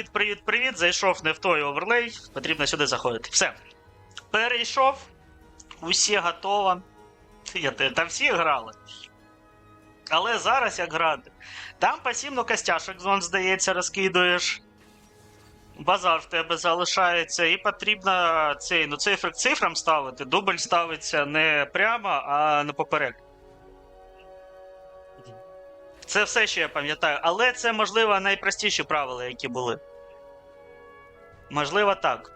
привіт, привіт, привіт. Зайшов не в той оверлей. Потрібно сюди заходити. Все. Перейшов. Усі готово. Я, там всі грали. Але зараз як грати. Там пасівно костяшок, зон, здається, розкидуєш. Базар в тебе залишається, і потрібно цей, ну, цифри к цифрам ставити. Дубль ставиться не прямо, а не поперек. Це все, що я пам'ятаю. Але це, можливо, найпростіші правила, які були. Можливо, так.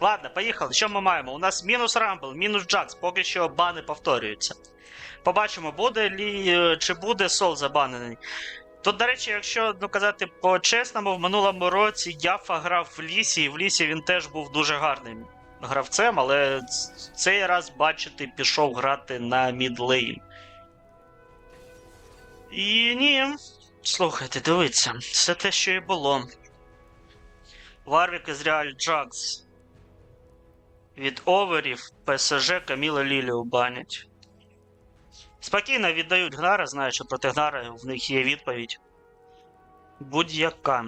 Ладно, поїхали. Що ми маємо? У нас мінус Рамбл, мінус Джакс, поки що бани повторюються. Побачимо, буде лі, е, чи буде сол забанений. Тут, до речі, якщо ну, казати по-чесному, в минулому році Яфа грав в лісі, і в лісі він теж був дуже гарним гравцем, але цей раз, бачите, пішов грати на мідлейн. І ні. Слухайте, дивіться, все те, що і було. Варвік Ізраїль Джакс. Від оверів ПСЖ Каміла Лілію банять. Спокійно віддають Гнара, знаю, що проти Гнара в них є відповідь. Будь-яка.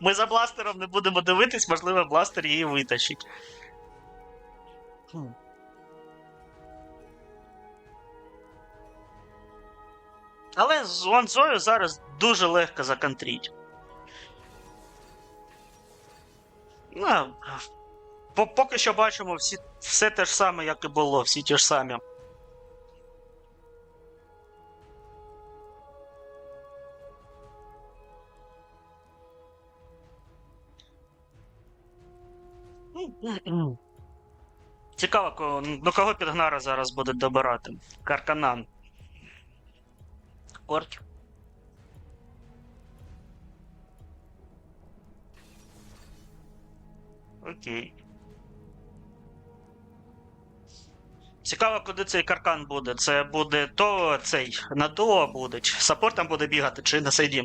Ми за бластером не будемо дивитись, можливо, бластер її витащить. Але з Ланзою зараз дуже легко законтріть. Ну, по- поки що бачимо всі, все те ж саме, як і було, всі ті ж самі. Цікаво, до кого підгнара зараз буде добирати. Карканан. Орк. Окей. Цікаво, куди цей каркан буде. Це буде то цей на дуо буде. Чи саппортом буде бігати, чи на сейді.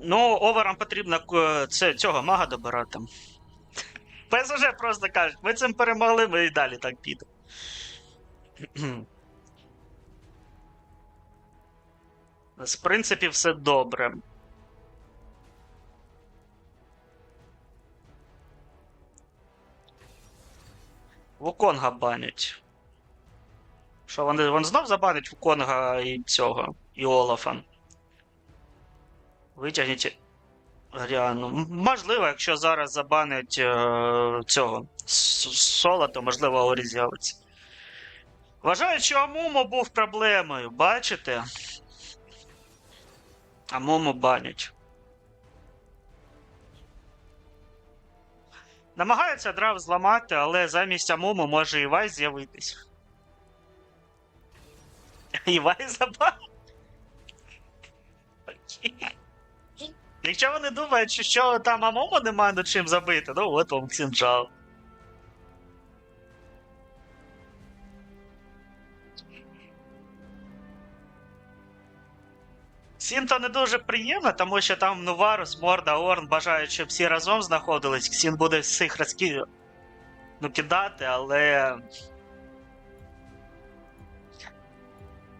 Ну, оверам потрібно е, це, цього мага добирати. ПСЖ просто кажуть, ми цим перемогли, ми і далі так підемо. В принципі, все добре. Вуконга банять. Що вони, вони знов забанять Вуконга і цього, і Олафа. Витягніть Ріану. Можливо, якщо зараз забанять е, цього Сола, то можливо Орі з'явиться. Вважаю, що Амумо був проблемою, бачите? Амумо банять. Намагаються драв зламати, але замість Амумо може Івай з'явитись. Івай забанить. Якщо вони думають, що, що там Амомо немає над чим забити, ну от вам Ксінджал. Ксін-то не дуже приємно, тому що там Нуварус, Морда, Орн бажають, щоб всі разом знаходились. Ксін буде всіх розки... ну, кидати, але.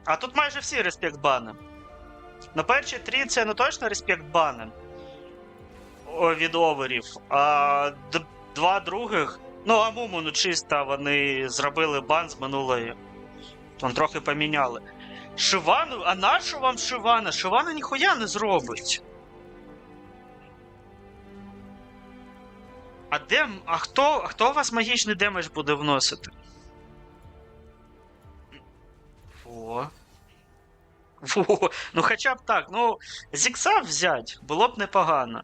А тут майже всі респект бани. На першій трі це ну точно респект бани о, від оверів, а два других. Ну, Амуму, ну чисто вони зробили бан з минулої. Там трохи поміняли. Шивану, а нащо вам Шивана? Шивана ніхуя не зробить. А де. А хто, а хто у вас магічний демедж буде вносити? О. Во. Ну хоча б так, ну, Зікса взять було б непогано.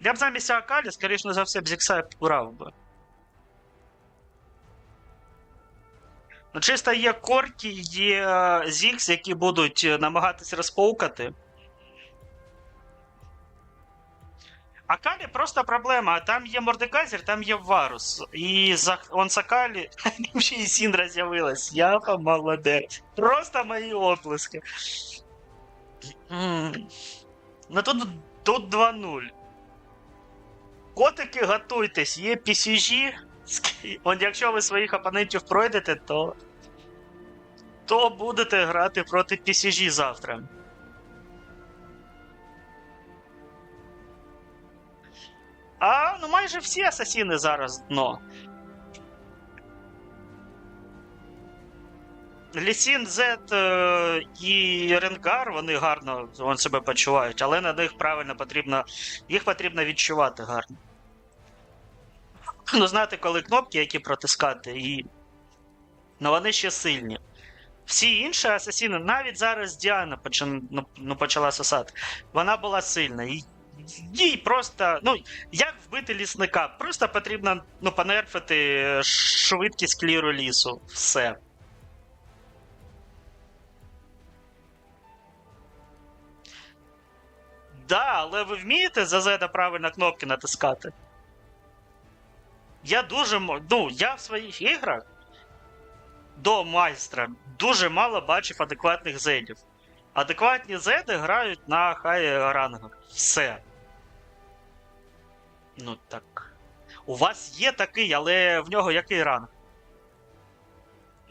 Я б замість Акалі, скоріше за все, б Зікса брав би. Ну, чисто є корті, є е, Зікс, які будуть е, намагатись розпоукати. Акалі просто проблема. Там є Мордеказір, там є Варус. І за он Сакалі, там ще і Сіндра з'явилась. Яфа молодець. Просто мої оплески. Ну тут, тут 2-0. Котики, готуйтесь, є PCG. От якщо ви своїх опонентів пройдете, то. то будете грати проти PCG завтра. А ну майже всі асасіни зараз дно. Лісін Зет е, і Ренгар, вони гарно вон, себе почувають, але на них правильно потрібно. Їх потрібно відчувати гарно. Ну, знати, коли кнопки, які протискати, і. Ну вони ще сильні. Всі інші асасіни, навіть зараз Діана почин... ну, ну, почала сосати, вона була сильна. І... Їй просто, ну, як вбити лісника? Просто потрібно ну, понерфити е, швидкість кліру лісу. Все. Да, але ви вмієте за Зеда правильно кнопки натискати? Я дуже ну, я в своїх іграх до майстра дуже мало бачив адекватних зедів. Адекватні зеди грають на хай рангах. Все. Ну так. У вас є такий, але в нього який ранг?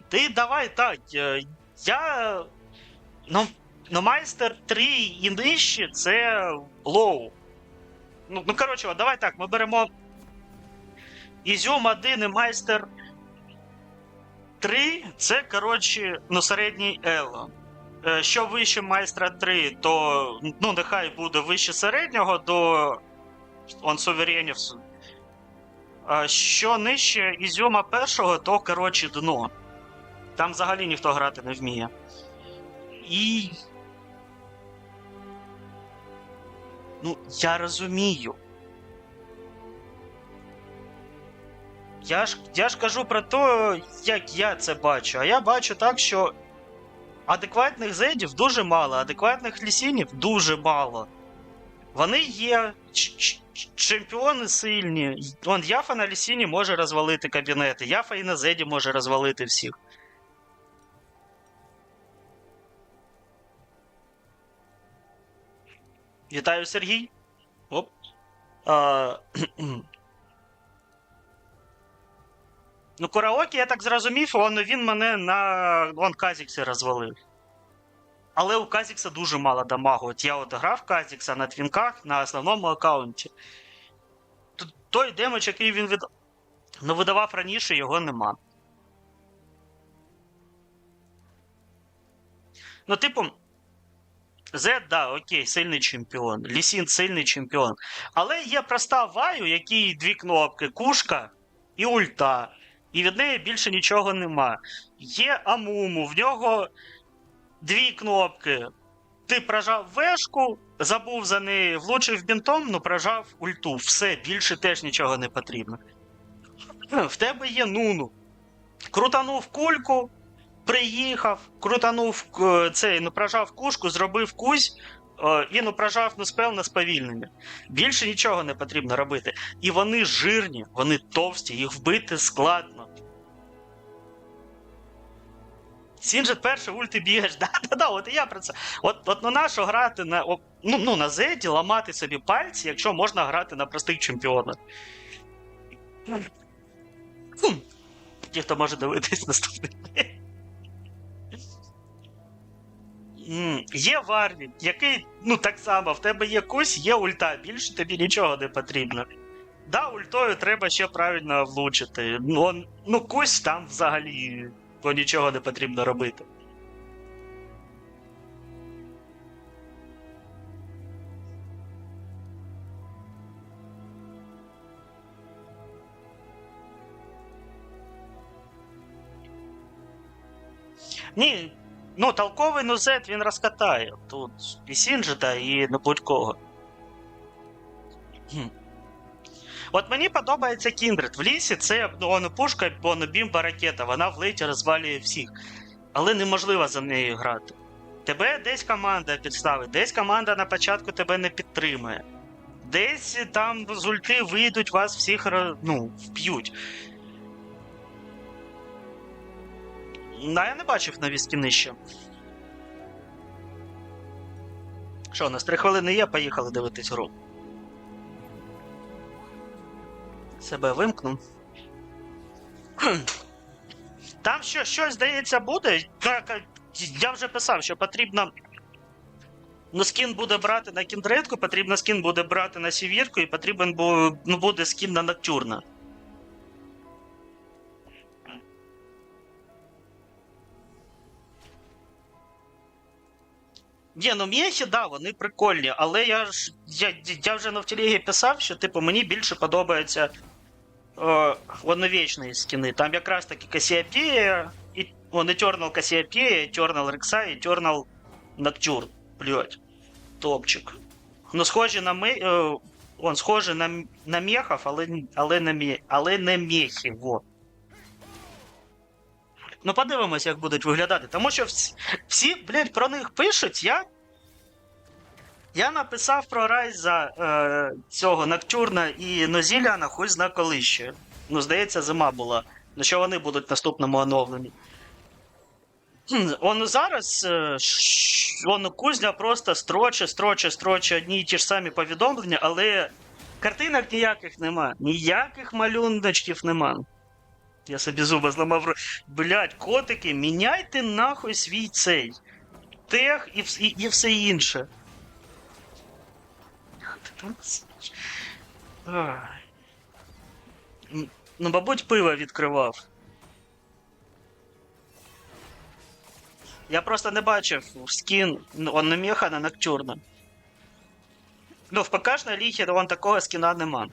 Ти давай так. е, Я. Ну, ну майстер 3 і нижче це лоу. Ну, ну коротше, давай так, ми беремо Ізюм 1 і майстер 3 це, коротше, ну, середній ело. Що вище майстра 3, то ну, нехай буде вище середнього до он суверенів. Що нижче Ізюма першого, то, коротше, дно. Там взагалі ніхто грати не вміє. І. Ну, я розумію. Я ж, я ж кажу про те, як я це бачу. А я бачу так, що адекватних зедів дуже мало, адекватних лісінів дуже мало. Вони є чемпіони сильні. Он Яфа на лісіні може розвалити кабінети, Яфа і на зеді може розвалити всіх. Вітаю, Сергій. Оп. А, ну, караоке, я так зрозумів, он, він мене на он Казіксі розвалив. Але у Казікса дуже мало дамагу. От я от грав Казікса на твінках на основному аккаунті. Той демедж, який він від... ну, видавав раніше, його нема. Ну, типу, Зед, да, окей, сильний чемпіон. Лісін сильний чемпіон. Але є проста Ваю, якій дві кнопки: кушка і ульта. І від неї більше нічого нема. Є Амуму, в нього дві кнопки. Ти прожав вешку, забув за неї, влучив бінтом, ну прожав ульту. Все, більше теж нічого не потрібно. В тебе є Нуну. Крутанув кульку, приїхав, крутанув е, цей, ну прожав кушку, зробив кузь е, і ну прожав ну, спел на сповільнення. Більше нічого не потрібно робити. І вони жирні, вони товсті, їх вбити складно. Сінжет перший ульти бігаєш. Да-да-да, от і я про це. От, от ну нащо грати на ну, ну, на Зеді, ламати собі пальці, якщо можна грати на простих чемпіонах. Ті, хто може дивитись наступний. Є Варвік, який, ну так само, в тебе є кусь, є ульта, більше тобі нічого не потрібно. Да, ультою треба ще правильно влучити. Ну, ну кусь там взагалі то нічого не потрібно робити. Ні, ну толковий нузет він розкатає. Тут і Сінджета, і не будь-кого. От мені подобається Кіндред. В лісі це ну, пушка, бомба ракета, вона в лейті розвалює всіх. Але неможливо за нею грати. Тебе десь команда підставить, десь команда на початку тебе не підтримує. Десь там з ульти вийдуть, вас всіх ну, вб'ють. Ну, я не бачив нові скіни ще. Що, у нас три хвилини є, поїхали дивитись гру. Себе вимкну. Там що, щось, здається, буде. Я вже писав, що потрібно. Ну, скін буде брати на кіндредку, потрібно скін буде брати на сівірку, і потрібен ну, буде скін на ноктюрна. Ні, ну м'єхи, да, вони прикольні, але я ж. Я, я вже на втілегі писав, що типу мені більше подобається е, одновічні скіни. Там якраз таки Касіапія, і. О, не Eternal Касіапія, Eternal Рекса Eternal Ноктюрн. Блять. Топчик. Ну, схожі на ми. Е, он схожий на, на мехов, але, але, не але не мехи, во. Ну, подивимось, як будуть виглядати. Тому що всі, всі блядь, про них пишуть. Я. Я написав про Райза е, цього Ноктюрна і Нозіляна хуй зна коли ще. Ну, здається, зима була. Ну, що вони будуть в наступному оновленні. Он зараз е, он кузня просто строче, строче, строче одні й ті ж самі повідомлення, але картинок ніяких нема. Ніяких малюночків нема. Я собі зуби зламав. Блять, котики, міняйте нахуй свій цей. Тех і, і, і все інше. Ну, мабуть, пиво відкривав. Я просто не бачив скін ну, он не меха на Ноктюрна. Ну, в ПКшній ліхі вон такого скіна нема.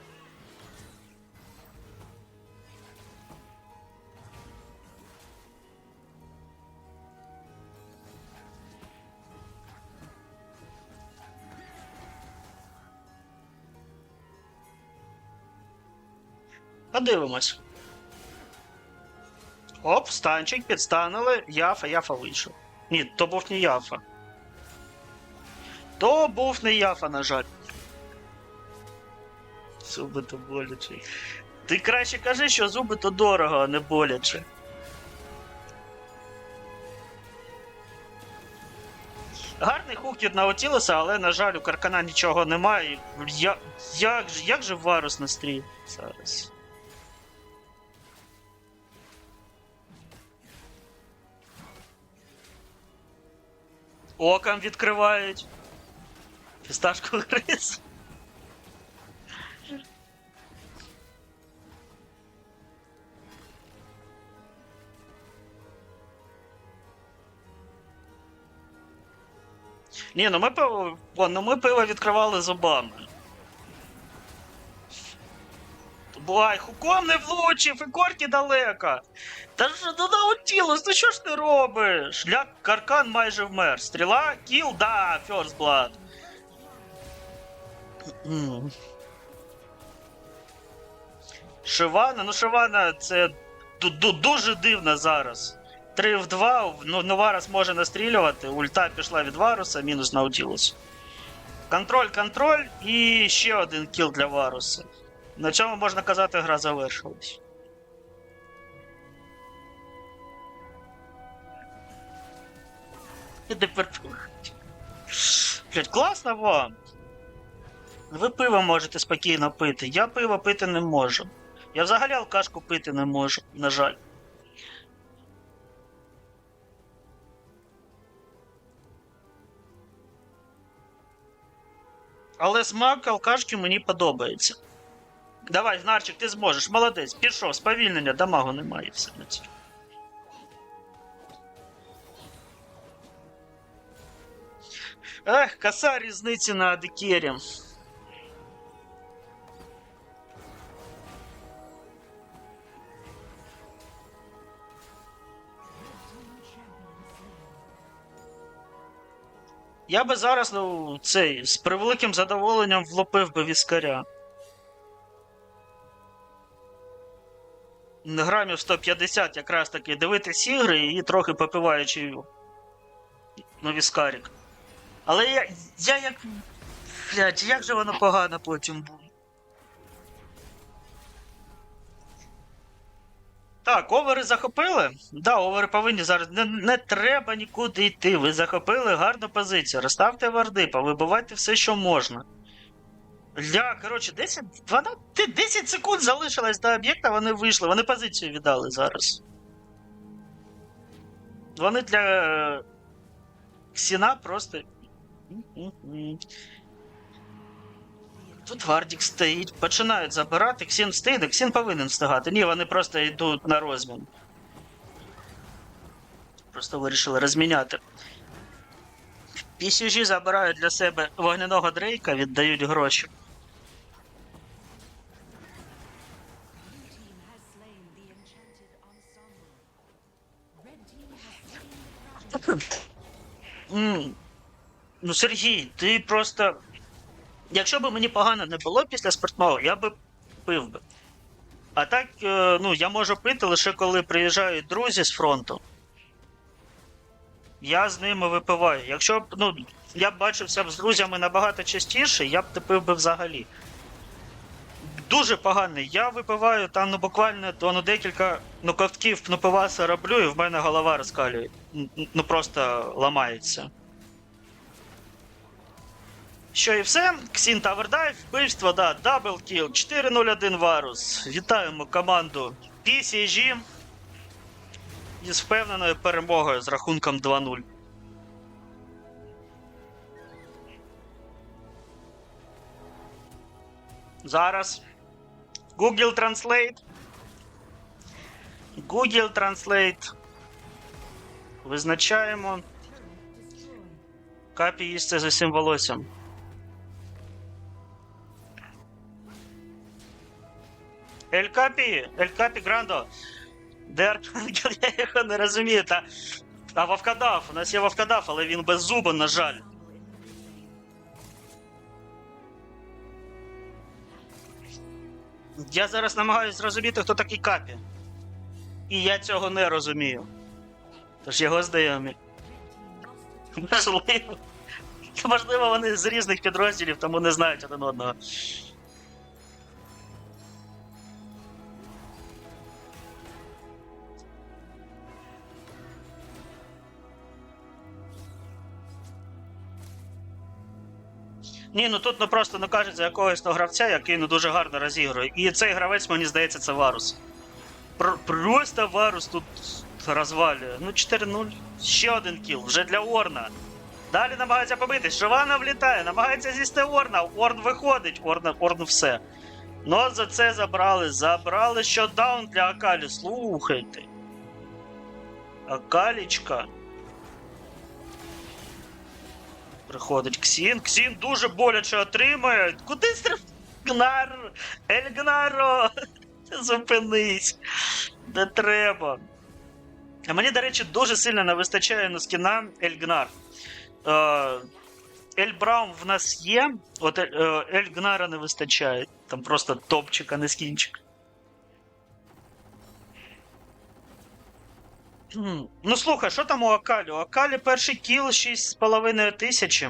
Подивимось. Оп, станчик підстанули, Яфа, Яфа вийшов. Ні, то був не Яфа. То був не Яфа, на жаль. Зуби то боляче. Ти краще кажи, що зуби то дорого, а не боляче. Гарний хук від Наутілуса, але, на жаль, у Каркана нічого немає. Я, як, як же Варус на стрій зараз? Окам відкривають. Фісташку гриз. Ні, ну ми пиво. Ну ми пиво відкривали зубами. Буай, хуком не влучив, і корки далеко. Та ж ну наутілус, ну що ж ти робиш? Ля каркан майже вмер. Стріла, кіл, да, first blood. Шивана, ну Шивана це ду- ду- дуже дивно зараз. 3 в 2, ну, Варус може настрілювати, ульта пішла від Варуса, мінус Наутілус. Контроль, контроль і ще один кіл для Варуса. На чому можна казати, гра завершилась. Блять, класно вам. Ви пиво можете спокійно пити. Я пиво пити не можу. Я взагалі алкашку пити не можу, на жаль. Але смак алкашки мені подобається. Давай, Гнарчик, ти зможеш. Молодець, пішов, сповільнення, дамагу немає все на цьому. Ех, коса різниці на Адикері. Я би зараз ну, цей з превеликим задоволенням влупив би віскаря. Грамів 150 якраз таки дивитись ігри і трохи попиваючи ну, віскарік. Але я, я як. Блядь, як же воно погано потім буде. Так, овери захопили? Да, овери повинні зараз. Не, не треба нікуди йти. Ви захопили гарну позицію. Розставте варди, повибивайте все, що можна. Ля, коротше, 10, 12, 10 секунд залишилось до об'єкта, вони вийшли, вони позицію віддали зараз. Вони для е, Ксіна просто. Тут Вардік стоїть, починають забирати, Ксін встигне, Ксін повинен встигати. Ні, вони просто йдуть на розмін. Просто вирішили розміняти. PCG забирають для себе вогняного дрейка, віддають гроші. Ну, Сергій, ти просто. Якщо б мені погано не було після спиртного, я би пив би. А так, е, ну, я можу пити лише коли приїжджають друзі з фронту. Я з ними випиваю. Якщо б, ну, я б бачився б з друзями набагато частіше, я б не пив би взагалі. Дуже поганий. Я випиваю там ну, буквально ну, декілька ну, ковтків ну, пиваса роблю, і в мене голова розкалює. Ну просто ламається. Що і все. Ксін Тавердайв, вбивство, да, даблкіл, 401 Варус. Вітаємо команду PCG із впевненою перемогою з рахунком 2-0. Зараз. Google Translate. Google Translate. Визначаємо. Капі їсться за всім волоссям. Ель Капі, Ель Капі Грандо. Де Архангел, я його не розумію. Та... А Вавкадав, у нас є Вавкадав, але він без зуба, на жаль. Я зараз намагаюся зрозуміти, хто такий Капі. І я цього не розумію. Тож його знайомі. Можливо. Можливо, вони з різних підрозділів, тому не знають один одного. Ні, ну тут ну просто ну кажуть за якогось ну, гравця, який ну дуже гарно розігрує. І цей гравець, мені здається, це Варус. Пр- просто Варус тут розвалює. Ну 4-0. Ще один кіл, вже для Орна. Далі намагається побити. Шивана влітає, намагається з'їсти Орна. Орн виходить, Орн, Орн все. Ну за це забрали. Забрали щодаун для Акалі. Слухайте. Акалічка. Приходить Ксін. Ксін дуже боляче отримує. Куди стриб... Гнар! Ельгнаро! Зупинись. Не треба. А мені, до речі, дуже сильно не вистачає на скіна Ельгнар. Е, Ель Браун в нас є. От е, Ельгнара не вистачає. Там просто топчик, а не скінчик. Ну слухай, що там у Акалі? У Акалі перший кіл 6,5 тисячі.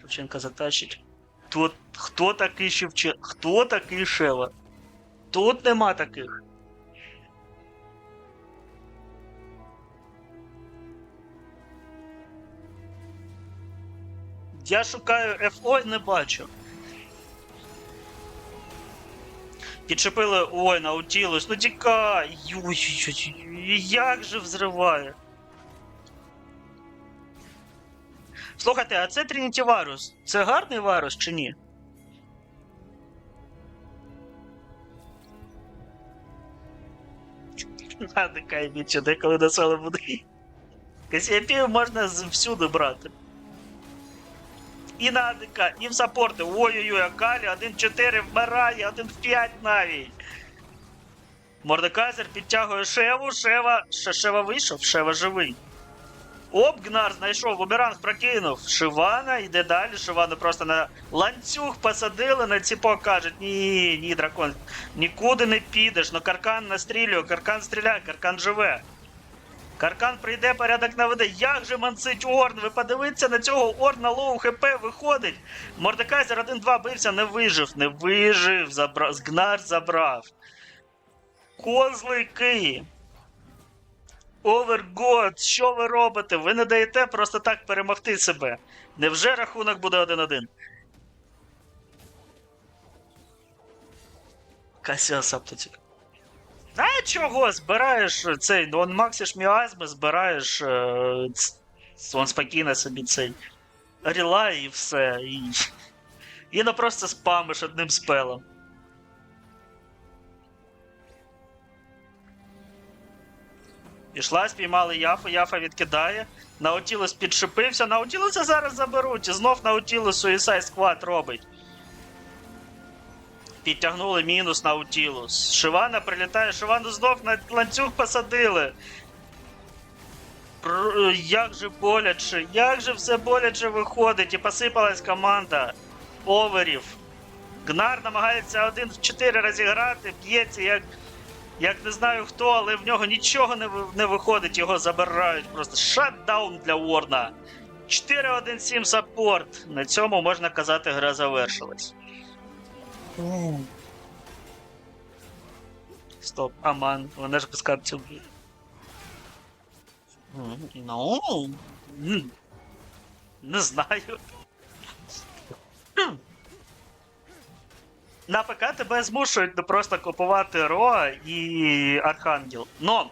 Шевченка затащить. Тут хто такий Шевченко? Хто такий Шева? Тут нема таких. Я шукаю ФО і не бачу. Підчепили ой, наутілус, ну тікай. Як же взриває. Слухайте, а це Трініті Варус. Це гарний Варус чи ні? Надо кайбіче, деколи до село буде. Касіапів можна всюди брати. І на АДК, і в саппорти. Ой-ой-ой, Акалі 1-4 вмирає, 1-5 навіть. Мордекайзер підтягує Шеву, Шева. Ше- Шева вийшов, Шева живий. Оп, Гнар знайшов, бумеранг прокинув. Шивана йде далі. Шивану просто на ланцюг посадили, на ціпок кажуть, ні, ні, дракон, нікуди не підеш. Ну каркан настрілює, каркан стріляє, каркан живе. Каркан прийде, порядок наведе. Як же мансить Орн? Ви подивіться на цього Орна лоу ХП виходить. Мордекайзер 1-2 бився, не вижив, не вижив, забрав, Гнар забрав. Козлики. Овергод, що ви робите? Ви не даєте просто так перемогти себе. Невже рахунок буде 1-1? Касіа Саптоцік. А чого? Збираєш цей, ну он максиш міазми, збираєш. Е, он спокійно собі цей. Релай і все. І, і ну просто спамиш одним спелом. Пішла, спіймали Яфу, Яфа відкидає. Наутілус підшипився, Наутілуса зараз заберуть. І знов Наутілус Suicide Squad робить. Підтягнули мінус Наутілус. Шивана прилітає, Шивану знов на ланцюг посадили. Пр- Як же боляче, як же все боляче виходить, і посипалась команда оверів. Гнар намагається один в 4 розіграти, б'ється як, як не знаю хто, але в нього нічого не, не виходить, його забирають. Просто шатдаун для Ворна. 4-1-7 саппорт. На цьому можна казати, гра завершилась. Стоп, Аман, вона ж без капців. Ну. м, Не знаю. На ПК тебе змушують не просто купувати Ро і Архангел. Но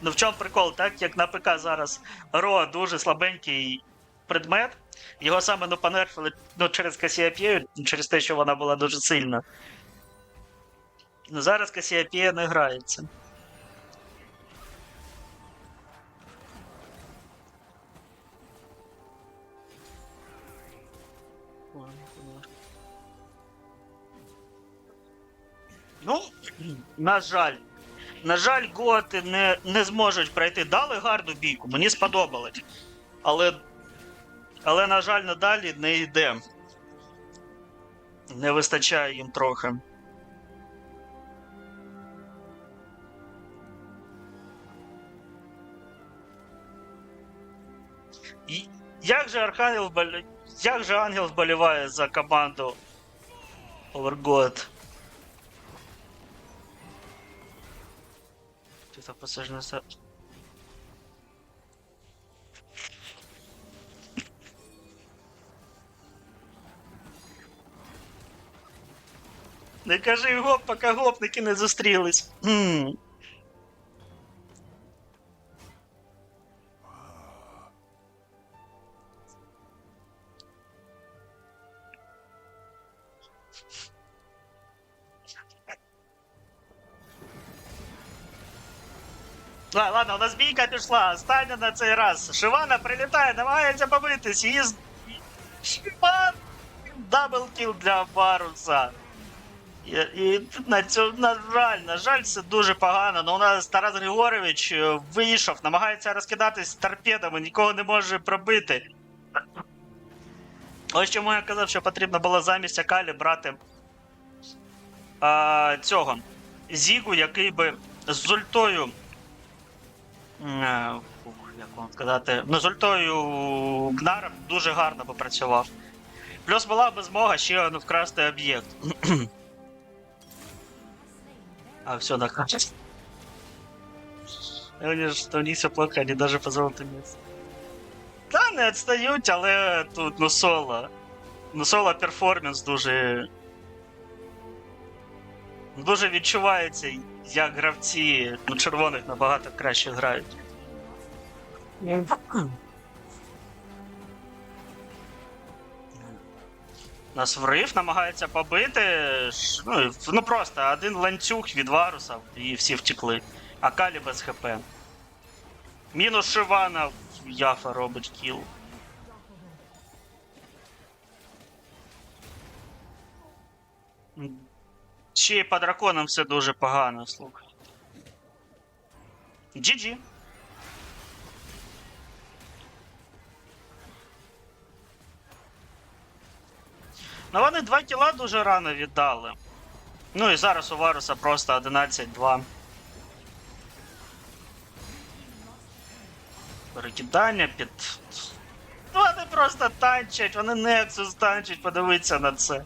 ну в чому прикол, так як на ПК зараз Ро дуже слабенький предмет, його саме ну, понерфили ну, через Касіапію, через те, що вона була дуже сильна. Ну, зараз Касіапія не грається. Ну, на жаль. На жаль, готи не, не зможуть пройти. Дали гарну бійку, мені сподобалось. Але. Але, на жаль, надалі не йде. Не вистачає їм трохи. І як же Архангел. Як же Ангел вболіває за команду Овергод? Ти так Не кажи гоп, поки гопники не зустрілись. Ладно, ладно, у нас бійка пішла. Остання на цей раз. Шивана прилітає, намагається побитись. Її з... Шиван! Даблкіл для Баруса. І, на цю, на жаль, на жаль, це дуже погано. Ну, у нас Тарас Григорович е, вийшов, намагається розкидатись торпедами, нікого не може пробити. Ось чому я казав, що потрібно було замість Акалі брати а, цього Зігу, який би з ультою. м, е, Як вам сказати, ну, з ультою Гнара дуже гарно попрацював. Плюс була б змога ще ну, вкрасти об'єкт. А, все, накажет. У них, ж- у них все плохо, они даже по золоту место. Та не відстають, але тут ну соло. Ну соло перформанс дуже. Дуже відчувається, як гравці ну, червоних набагато краще грають. Нас врив намагається побити. Ну, ну просто один ланцюг від варуса і всі втекли. А Калі без ХП. Мінус Шивана Яфа робить кіл. Ще й по драконам все дуже погано, слухай. GG. Ну вони два кіла дуже рано віддали. Ну і зараз у Варуса просто 11-2. Перекидання під. Вони просто танчать, вони Nexus танчать, подивіться на це.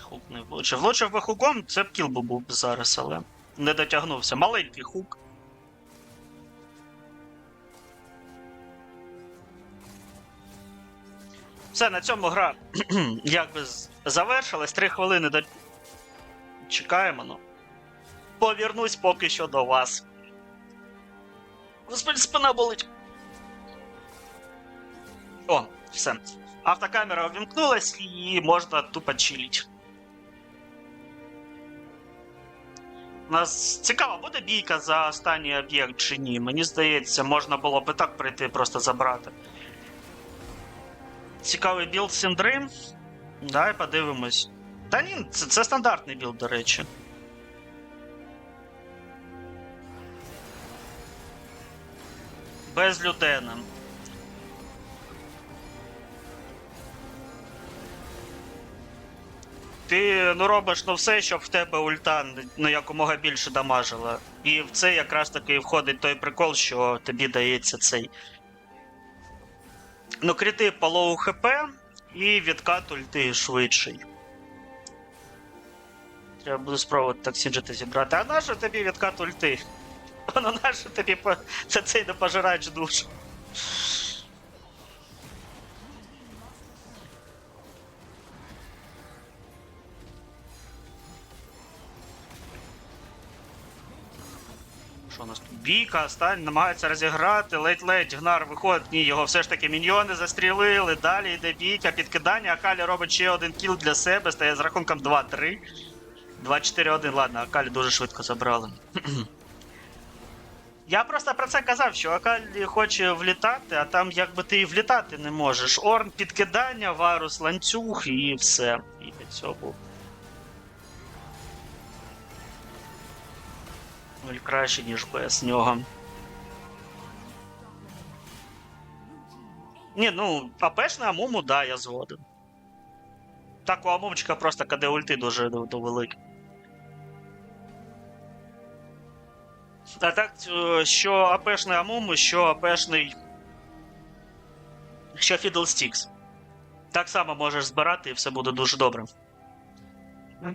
Хук не влучив. Влучив би хуком, це б кіл би був зараз, але. не дотягнувся. Маленький хук. Все, на цьому гра якби завершилась. Три хвилини до. Чекаємо, ну. Повернусь поки що до вас. Господи, спина болить. О, все. Автокамера увімкнулась і можна тупо чилить. У нас цікаво, буде бійка за останній об'єкт чи ні. Мені здається, можна було б і так прийти просто забрати. Цікавий білд Сіндрим. Давай подивимось. Та ні, це, це стандартний білд, до речі. Без людини. Ти ну, робиш ну, все, щоб в тебе ульта ну, якомога більше дамажила. І в це якраз таки входить той прикол, що тобі дається цей. Ну, крити по лоу хп і відкат ульти швидший. Треба буде спробувати так сіджити зібрати. А нащо тобі відкат ульти? Воно нащо тобі по... це цей не пожирач душ. Що у нас тут? Бійка, стань, намагається розіграти, ледь-ледь Гнар виходить. Ні, його все ж таки міньйони застрілили. Далі йде бійка, підкидання. Акалі робить ще один кіл для себе, стає з рахунком 2-3. 2-4-1, ладно, Акалі дуже швидко забрали. Я просто про це казав, що Акалі хоче влітати, а там якби ти і влітати не можеш. Орн, підкидання, варус, ланцюг і все. І цього. Краще, ніж без нього. Ні, ну, АПшна Амуму, да, я згоден. Так, у Амумчика просто КД ульти дуже великі. А так, е, що АПшний Амуму, що АПшний. Що Fiddlesticks. Так само можеш збирати і все буде дуже добре.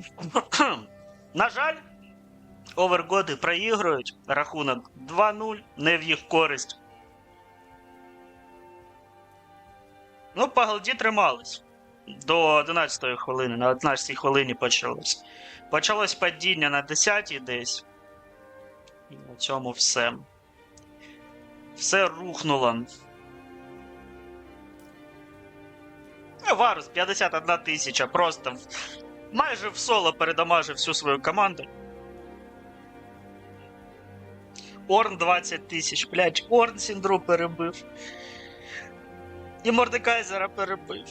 На жаль, овергоди проігрують. Рахунок 2-0, не в їх користь. Ну, по голді тримались. До 11-ї хвилини, на 11-й хвилині почалось. Почалось падіння на 10-й десь. І на цьому все. Все рухнуло. Ну, Варус 51 тисяча, просто майже в соло передамажив всю свою команду. Орн 20 тисяч, блядь, Орн Сіндру перебив. І Мордекайзера перебив.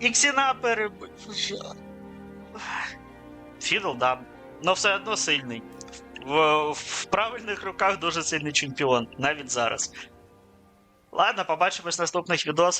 І Ксіна перебив. Фідл, да. Но все одно сильний. В, в правильних руках дуже сильний чемпіон, навіть зараз. Ладно, побачимось в наступних відосах.